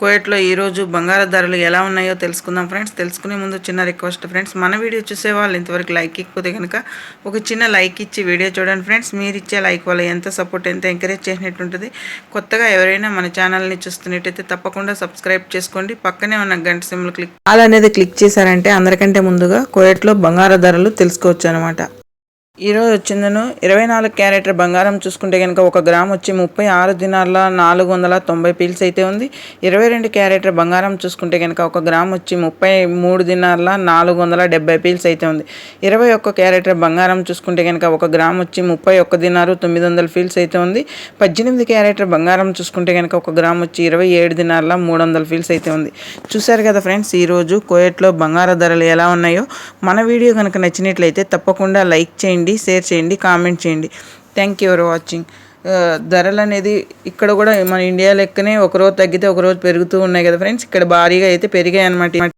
కోయట్లో ఈరోజు బంగారు ధరలు ఎలా ఉన్నాయో తెలుసుకుందాం ఫ్రెండ్స్. తెలుసుకునే ముందు చిన్న రిక్వెస్ట్ ఫ్రెండ్స్. మన వీడియో చూసే వాళ్ళు ఇంతవరకు లైక్ ఇకపోతే కనుక ఒక చిన్న లైక్ ఇచ్చి వీడియో చూడండి ఫ్రెండ్స్. మీరు ఇచ్చే లైక్ వల్ల ఎంత సపోర్ట్ ఎంత ఎంకరేజ్ చేసినట్టు ఉంటుంది. కొత్తగా ఎవరైనా మన ఛానల్ని చూస్తున్నట్టయితే తప్పకుండా సబ్స్క్రైబ్ చేసుకోండి. పక్కనే ఉన్న గంట సిమ్లు క్లిక్ ఆల్ అనేది క్లిక్ చేశారంటే అందరికంటే ముందుగా కోయట్లో బంగారు ధరలు తెలుసుకోవచ్చు అనమాట ఈరోజు వచ్చిందను. ఇరవై నాలుగు క్యారెటర్ బంగారం చూసుకుంటే కనుక ఒక గ్రామ్ వచ్చి ముప్పై ఆరు దినాల నాలుగు వందల తొంభై పీల్స్ అయితే ఉంది. ఇరవై రెండు క్యారెటర్ బంగారం చూసుకుంటే కనుక ఒక గ్రామ్ వచ్చి ముప్పై మూడు దినాల నాలుగు వందల డెబ్బై పీల్స్ అయితే ఉంది. ఇరవై ఒక్క క్యారెటర్ బంగారం చూసుకుంటే కనుక ఒక గ్రామ్ వచ్చి ముప్పై ఒక్క దినారు తొమ్మిది వందల ఫీల్స్ అయితే ఉంది. పద్దెనిమిది క్యారెటర్ బంగారం చూసుకుంటే కనుక ఒక గ్రామ్ వచ్చి ఇరవై ఏడు దినాల మూడు వందల ఫీల్స్ అయితే ఉంది. చూశారు కదా ఫ్రెండ్స్ ఈరోజు కోయట్లో బంగారు ధరలు ఎలా ఉన్నాయో? మన వీడియో కనుక నచ్చినట్లయితే తప్పకుండా లైక్ చేయండి చేయండి షేర్ చేయండి కామెంట్ చేయండి. థ్యాంక్ యూ ఫర్ వాచింగ్ ధరలు అనేది ఇక్కడ కూడా మన ఇండియా లెక్కనే ఒకరోజు తగ్గితే ఒకరోజు పెరుగుతూ ఉన్నాయి కదా ఫ్రెండ్స్ ఇక్కడ భారీగా అయితే పెరిగాయి అనమాట